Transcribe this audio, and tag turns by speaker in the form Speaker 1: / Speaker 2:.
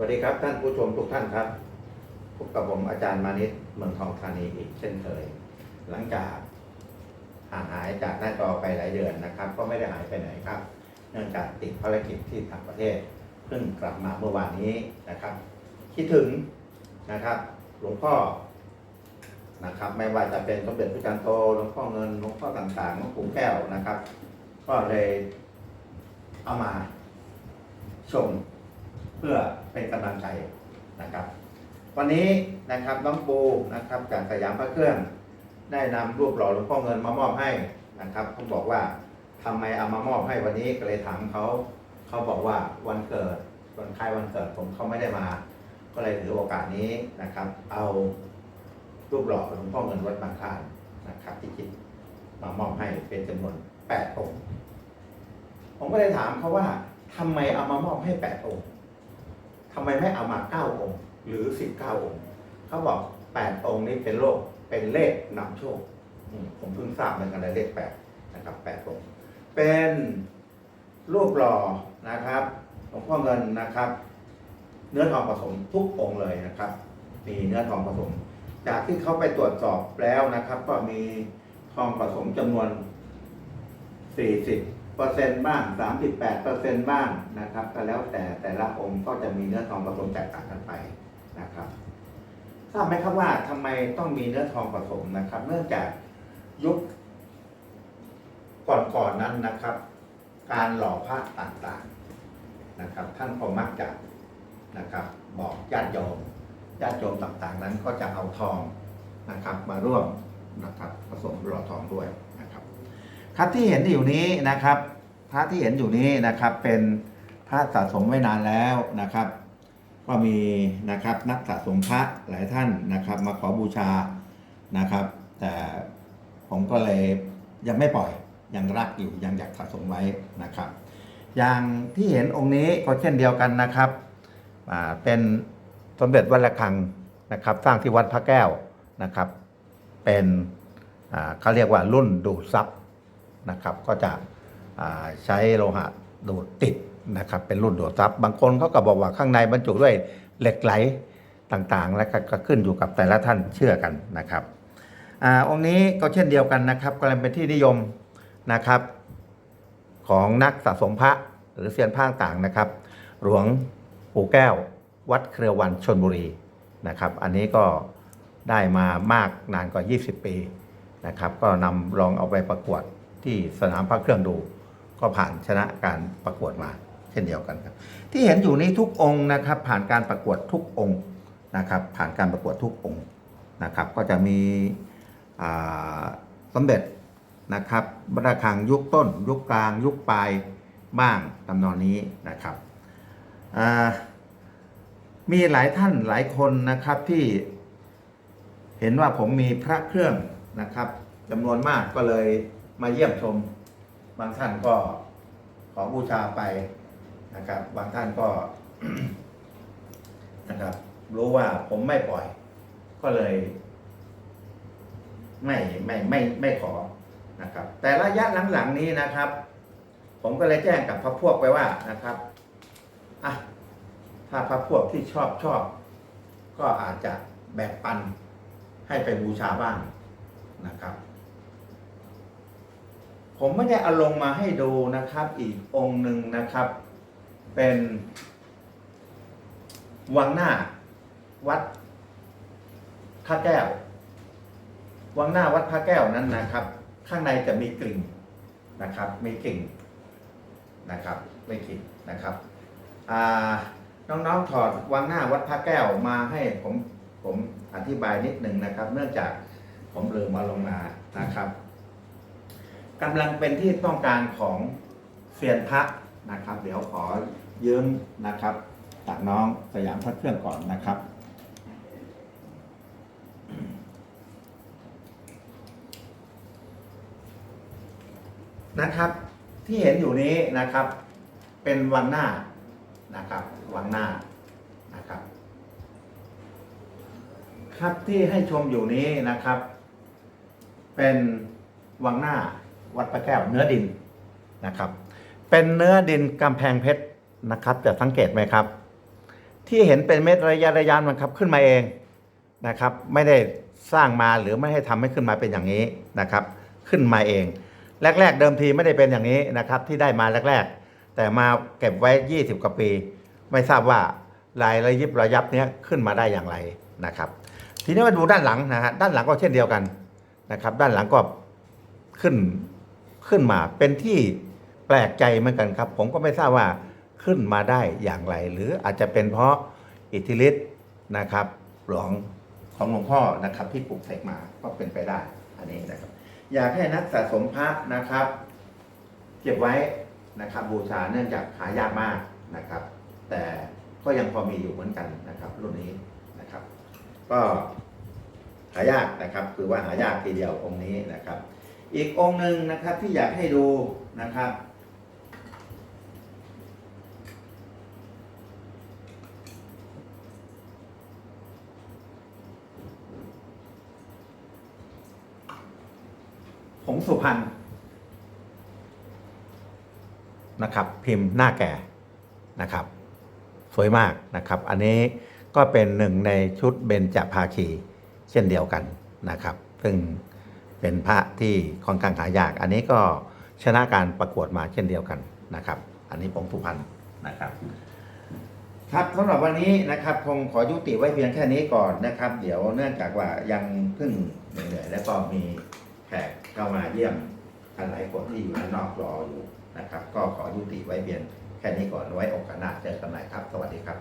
Speaker 1: วัสดีครับท่านผู้ชมทุกท่านครับ พบกับผมอาจารย์มานิตเมืองทองธานีอีกเช่นเคย หลังจากห่างหายจากหน้าจอไปหลายเดือนนะครับ ก็ไม่ได้หายไปไหนครับ เนื่องจากติดภารกิจที่ต่างประเทศเพิ่งกลับมาเมื่อวานนี้นะครับ คิดถึงนะครับ หลวงพ่อนะครับ ไม่ว่าจะเป็นสมเด็จพระจันทร์โตหลวงพ่อเงินหลวงพ่อต่างๆหลวงปู่แก้วนะครับ ก็เลยเอามาชม เพื่อเป็นกำลังใจนะครับ วันนี้นะครับน้องปูนะครับจากสยามพระเครื่อง ได้นำรูปหล่อหลวงพ่อเงินมามอบให้นะครับเขาบอกว่าทำไมเอามามอบให้วันนี้ก็เลยถามเขาเขาบอกว่าวันเกิดวันคล้ายวันเกิดผมเขาไม่ได้มา ก็เลยถือโอกาสนี้นะครับ เอารูปหล่อหลวงพ่อเงินวัดบางคลานนะครับ ที่คิดมามอบให้เป็นจำนวนแปดองค์ผมก็เลยถามเขาว่าทำไมเอามามอบให้แปดองค์ ทำไมไม่เอามาเก้าองค์หรือสิบเก้าองค์เขาบอกแปดองค์นี้เป็นโลกเป็นเลขนำโชคผมเพิ่งทราบเหมือนกันเลยเลขแปดนะครับแปดองค์เป็นรูปหล่อนะครับหลวงพ่อเงินนะครับ เนื้อทองผสมทุกองค์เลยนะครับมีเนื้อทองผสม จากที่เขาไปตรวจสอบแล้วนะครับ ก็มีทองผสมจำนวน40 เปอร์เซ็นต์บ้าง 38เปอร์เซ็นต์บ้างนะครับ ก็แล้วแต่แต่ละองค์ก็จะมีเนื้อทองผสมแตกต่างกันไปนะครับทราบไหมครับว่าทำไมต้องมีเนื้อทองผสมนะครับ เนื่องจากยุคก่อนๆนั้นนะครับ การหล่อพระต่างๆนะครับ ท่านก็มักจะนะครับ บอกญาติโยมญาติโยมต่างๆ นั้นก็จะเอาทองนะครับ มาร่วมนะครับผสมหล่อทองด้วยนะ ครับครับที่เห็นอยู่นี้นะครับ พระที่เห็นอยู่นี้นะครับ เป็นพระสะสมไว้นานแล้วนะครับ ก็มีนะครับนักสะสมพระหลายท่านนะครับ มาขอบูชานะครับ แต่ผมก็เลยยังไม่ปล่อยยังรักอยู่ยังอยากสะสมไว้นะครับ อย่างที่เห็นองค์นี้ก็เช่นเดียวกันนะครับอ่าเป็นสมเด็จวัดระฆังนะครับ สร้างที่วัดพระแก้วนะครับ เป็นอ่าเขาเรียกว่ารุ่นดูดซับ นะครับก็จะใช้โลหะดูดติดนะครับเป็นรุ่นดูดซับบางคนเขาก็บอกว่าข้างในบรรจุด้วยเหล็กไหลต่างๆ และก็ก็ขึ้นอยู่กับแต่ละท่านเชื่อกันนะครับอองค์นี้ก็เช่นเดียวกันนะครับกำลังเป็นที่นิยมนะครับของนักสะสมพระหรือเซียนพระต่างนะครับ หลวงปู่แก้ววัดเครือวันชนบุรีนะครับ อันนี้ก็ได้มามากนานกว่า 20 ปีนะครับ ก็นำลองเอาไปประกวด ที่สนามพระเครื่องดู ก็ผ่านชนะการประกวดมา เช่นเดียวกันครับ ที่เห็นอยู่นี้ทุกองค์นะครับ ผ่านการประกวดทุกองค์นะครับ ผ่านการประกวดทุกองค์นะครับ ก็จะมีสมเด็จนะครับระฆังยุคต้น ยุคกลาง ยุคปลายบ้างตำนองนี้นะครับมีหลายท่านหลายคนนะครับที่เห็นว่าผมมีพระเครื่องนะครับจำนวนมากก็เลย มาเยี่ยมชม บางท่านก็ขอบูชาไปนะครับ บางท่านก็นะครับ รู้ว่าผมไม่ปล่อย ก็เลย ไม่ไม่ไม่ไม่ขอนะครับ แต่ระยะหลังๆนี้นะครับ ผมก็เลยแจ้งกับพระพวกไปว่านะครับอะถ้าพระพวกที่ชอบชอบ ก็อาจจะแบ่งปันให้ไปบูชาบ้างนะครับ ผมไม่ได้เอาลงมาให้ดูนะครับ อีกองหนึ่งนะครับ เป็นวังหน้าวัดพระแก้ว วังหน้าวัดพระแก้วนั้นนะครับ ข้างในจะมีกลิ่งนะครับ มีกลิ่งนะครับไม่กลิ่งนะครับน้องๆถอดวังหน้าวัดพระแก้วมาให้ผมผมอธิบายนิดหนึ่งนะครับ เนื่องจากผมลืมมาลงมานะครับ กำลังเป็นที่ต้องการของเซียนพระนะครับ เดี๋ยวขอยืมนะครับจากน้องสยามพระเครื่องก่อนนะครับ นะครับที่เห็นอยู่นี้นะครับ เป็นวังหน้านะครับวังหน้านะครับ ครับที่ให้ชมอยู่นี้นะครับ เป็นวังหน้า วัดพระแก้วเนื้อดินนะครับ เป็นเนื้อดินกำแพงเพชรนะครับจะสังเกตไหมครับ ที่เห็นเป็นเม็ดระยะระยะมันครับขึ้นมาเองนะครับ ไม่ได้สร้างมาหรือไม่ให้ทำให้ขึ้นมาเป็นอย่างนี้นะครับ ขึ้นมาเอง แรก ๆ เดิมทีไม่ได้เป็นอย่างนี้นะครับ ที่ได้มาแรก ๆ แต่มาเก็บไว้ 20 กว่าปี ไม่ทราบว่าลายระยิบระยับเนี้ยขึ้นมาได้อย่างไรนะครับ ทีนี้มาดูด้านหลังนะฮะด้านหลังก็เช่นเดียวกันนะครับ ด้านหลังก็ขึ้น ขึ้นมาเป็นที่แปลกใจเหมือนกันครับ ผมก็ไม่ทราบว่าขึ้นมาได้อย่างไร หรืออาจจะเป็นเพราะอิทธิฤทธิ์นะครับหลวงของหลวงพ่อนะครับ ที่ปลูกเสกมาก็เป็นไปได้อันนี้นะครับ อยากให้นักสะสมพระนะครับ เก็บไว้นะครับ บูชาเนื่องจากหายากมากนะครับ แต่ก็ยังพอมีอยู่เหมือนกันนะครับ รุ่นนี้นะครับ ก็หายากนะครับ คือว่าหายากทีเดียวองค์นี้นะครับ อีกองค์หนึ่งนะครับที่อยากให้ดูนะครับ ผงสุพรรณนะครับ พิมพ์หน้าแก่นะครับ สวยมากนะครับ อันนี้ก็เป็นหนึ่งในชุดเบญจภาคีเช่นเดียวกันนะครับ ซึ่ง เป็นพระที่ค่อนข้างหายาก อันนี้ก็ชนะการประกวดมาเช่นเดียวกันนะครับ อันนี้ผงสุพรรณนะครับ ครับสำหรับวันนี้นะครับคงขอยุติไว้เพียงแค่นี้ก่อนนะครับ เดี๋ยวเนื่องจากว่ายังเพิ่งเหนื่อยแล้วก็มีแขกเข้ามาเยี่ยมท่านหลายคนที่อยู่ด้านนอกรออยู่นะครับ ก็ขอยุติไว้เพียงแค่นี้ก่อนไว้โอกาสหน้าเจอกันใหม่ครับ สวัสดีครับ